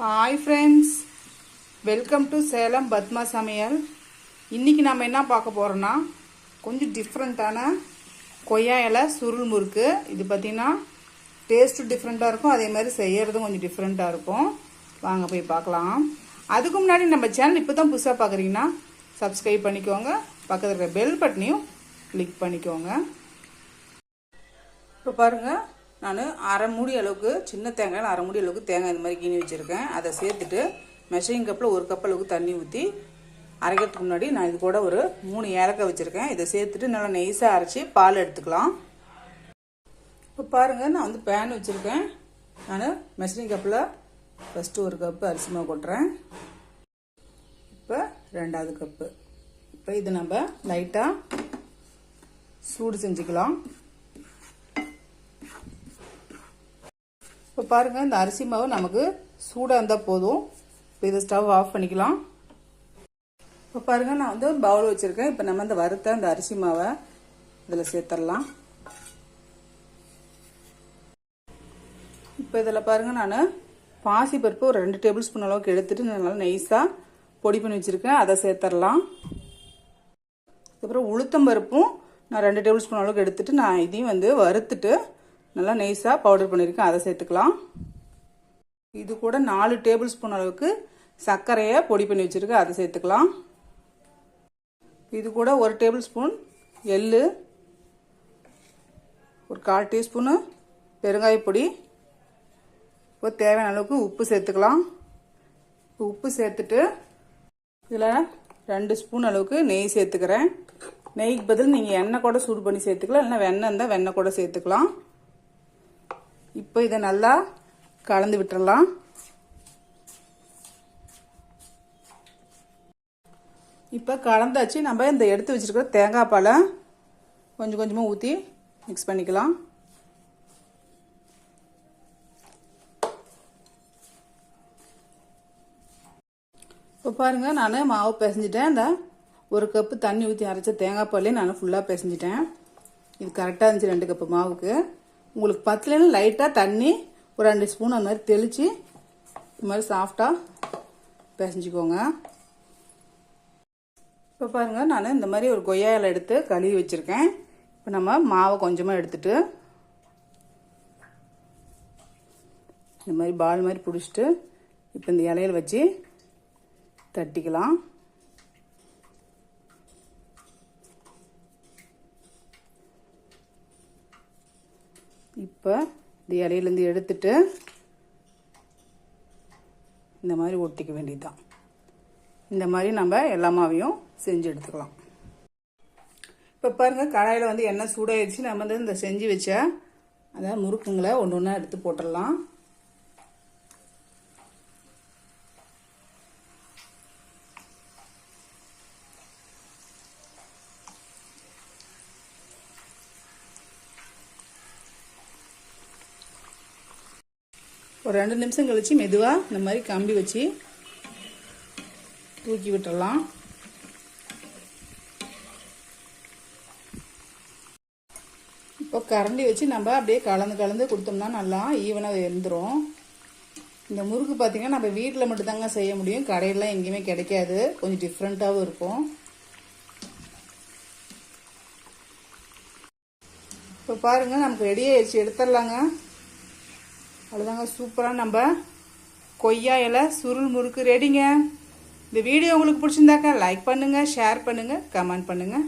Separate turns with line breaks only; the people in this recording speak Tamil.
Hi friends welcome to Salem Padma சமையல் இன்றைக்கி நம்ம என்ன பார்க்க போகிறோன்னா கொஞ்சம் டிஃப்ரெண்ட்டான கொய்யா இலை சுருள் முறுக்கு. இது பார்த்திங்கன்னா டேஸ்ட்டும் டிஃப்ரெண்ட்டாக இருக்கும். அதே மாதிரி செய்கிறதும் கொஞ்சம் டிஃப்ரெண்ட்டாக இருக்கும். வாங்க போய் பார்க்கலாம். அதுக்கு முன்னாடி நம்ம சேனல் இப்போ தான் புதுசாக பார்க்குறீங்கன்னா சப்ஸ்கிரைப் பண்ணிக்கோங்க. பக்கத்தில் இருக்கிற பெல் பட்டனையும் கிளிக் பண்ணிக்கோங்க. இப்போ பாருங்கள் நான் அரை மூடி அளவுக்கு சின்ன தேங்காயில் அரை மூடி அளவுக்கு தேங்காய் இந்த மாதிரி கீனி வச்சுருக்கேன். அதை சேர்த்துட்டு மெஷரிங் கப்பில் ஒரு கப் அளவுக்கு தண்ணி ஊற்றி அரைக்கிறதுக்கு முன்னாடி நான் இது கூட ஒரு மூணு ஏலக்காய் வச்சுருக்கேன். இதை சேர்த்துட்டு நல்லா நெய்ஸாக அரைச்சி பால் எடுத்துக்கலாம். இப்போ பாருங்கள் நான் வந்து பேன் வச்சுருக்கேன். நான் மெஷரிங் கப்பில் ஃபஸ்ட்டு ஒரு கப்பு அரிசி மாவு கொட்டுறேன். இப்போ ரெண்டாவது கப்பு இப்போ இது நம்ம லைட்டாக சூடு செஞ்சுக்கலாம். இப்போ பாருங்கள் இந்த அரிசி மாவு நமக்கு சூடாக இருந்தால் போதும். இப்போ இதை ஸ்டவ் ஆஃப் பண்ணிக்கலாம். இப்போ பாருங்கள் நான் வந்து பவுல் வச்சுருக்கேன். இப்போ நம்ம இந்த வறுத்த இந்த அரிசி மாவை இதில் சேர்த்துடலாம் இப்போ இதில் பாருங்கள் நான் பாசி பருப்பு ஒரு ரெண்டு டேபிள் ஸ்பூன் அளவுக்கு எடுத்துட்டு நல்லா நைஸாக பொடி பண்ணி வச்சுருக்கேன். அதை சேர்த்துடலாம் அதுக்கப்புறம் உளுத்தம் பருப்பும் நான் ரெண்டு டேபிள் ஸ்பூன் அளவுக்கு எடுத்துட்டு நான் இதையும் வந்து வறுத்துட்டு நல்லா நைஸாக பவுடர் பண்ணியிருக்கேன் அதை சேர்த்துக்கலாம். இது கூட நாலு டேபிள் ஸ்பூன் அளவுக்கு சர்க்கரையை பொடி பண்ணி வச்சுருக்கேன். அதை சேர்த்துக்கலாம். இது கூட ஒரு டேபிள் ஸ்பூன் எள்ளு ஒரு கால் டீஸ்பூனு பெருங்காயப்பொடி இப்போ தேவையான அளவுக்கு உப்பு சேர்த்துக்கலாம். இப்போ உப்பு சேர்த்துட்டு இதில் ரெண்டு ஸ்பூன் அளவுக்கு நெய் சேர்த்துக்கிறேன். நெய்க்கு பதில் நீங்கள் எண்ணெய் கூட சூடு பண்ணி சேர்த்துக்கலாம். இல்லைன்னா வெண்ணெய் இருந்தால் வெண்ணெய் கூட சேர்த்துக்கலாம். இப்போ இதை நல்லா கலந்து விட்டுறலாம். இப்போ கலந்தாச்சு நம்ம இந்த எடுத்து வச்சிருக்கிற தேங்காய் பாலை கொஞ்சம் கொஞ்சமாக ஊற்றி மிக்ஸ் பண்ணிக்கலாம். இப்போ பாருங்கள் நான் மாவு பிசைஞ்சிட்டேன். இந்த ஒரு கப்பு தண்ணி ஊற்றி அரைச்ச தேங்காய் பாலையும் நான் ஃபுல்லாக பிசைஞ்சிட்டேன். இது கரெக்டாக இருந்துச்சு ரெண்டு கப்பு மாவுக்கு. உங்களுக்கு பத்துலன்னு லைட்டாக தண்ணி ஒரு ரெண்டு ஸ்பூன் அந்த மாதிரி தெளித்து இந்த மாதிரி சாஃப்டாக பிசைஞ்சிக்கோங்க. இப்போ பாருங்கள் நான் இந்த மாதிரி ஒரு கொய்யா இலை எடுத்து கழுவி வச்சுருக்கேன். இப்போ நம்ம மாவை கொஞ்சமாக எடுத்துட்டு இந்த மாதிரி பால் மாதிரி பிடிச்சிட்டு இப்போ இந்த இலையில வச்சு தட்டிக்கலாம். இப்போ இந்த இலையிலேருந்து எடுத்துட்டு இந்த மாதிரி ஒட்டிக்க வேண்டியதுதான். இந்த மாதிரி நம்ம எல்லா மாவையும் செஞ்சு எடுத்துக்கலாம். இப்போ பாருங்கள் கடாயில் வந்து எண்ணெய் சூடாயிடுச்சு நம்ம வந்து இந்த செஞ்சு வச்ச அதாவது முறுக்குங்களை ஒன்று ஒன்றா எடுத்து போட்டுடலாம். ஒரு ரெண்டு நிமிஷம் கழிச்சு மெதுவாக இந்த மாதிரி கம்பி வச்சு தூக்கி விட்டுறலாம். இப்போ கரண்டி வச்சு நம்ம அப்படியே கலந்து கலந்து கொடுத்தோம்னா நல்லா ஈவனாக வெந்துடும் இந்த முறுக்கு பார்த்தீங்கன்னா நம்ம வீட்டில் மட்டும்தாங்க செய்ய முடியும். கடையிலாம் எங்கேயுமே கிடைக்காது. கொஞ்சம் டிஃப்ரெண்ட்டாகவும் இருக்கும். இப்போ பாருங்கள் நமக்கு ரெடி ஆயிடுச்சு. எடுத்துடலாங்க. அவ்வளோதாங்க சூப்பராக நம்ம கொய்யா இலை சுருள் முறுக்கு ரெடிங்க இந்த வீடியோ உங்களுக்கு பிடிச்சிருந்தாக்கா லைக் பண்ணுங்கள் ஷேர் பண்ணுங்கள் கமெண்ட் பண்ணுங்கள்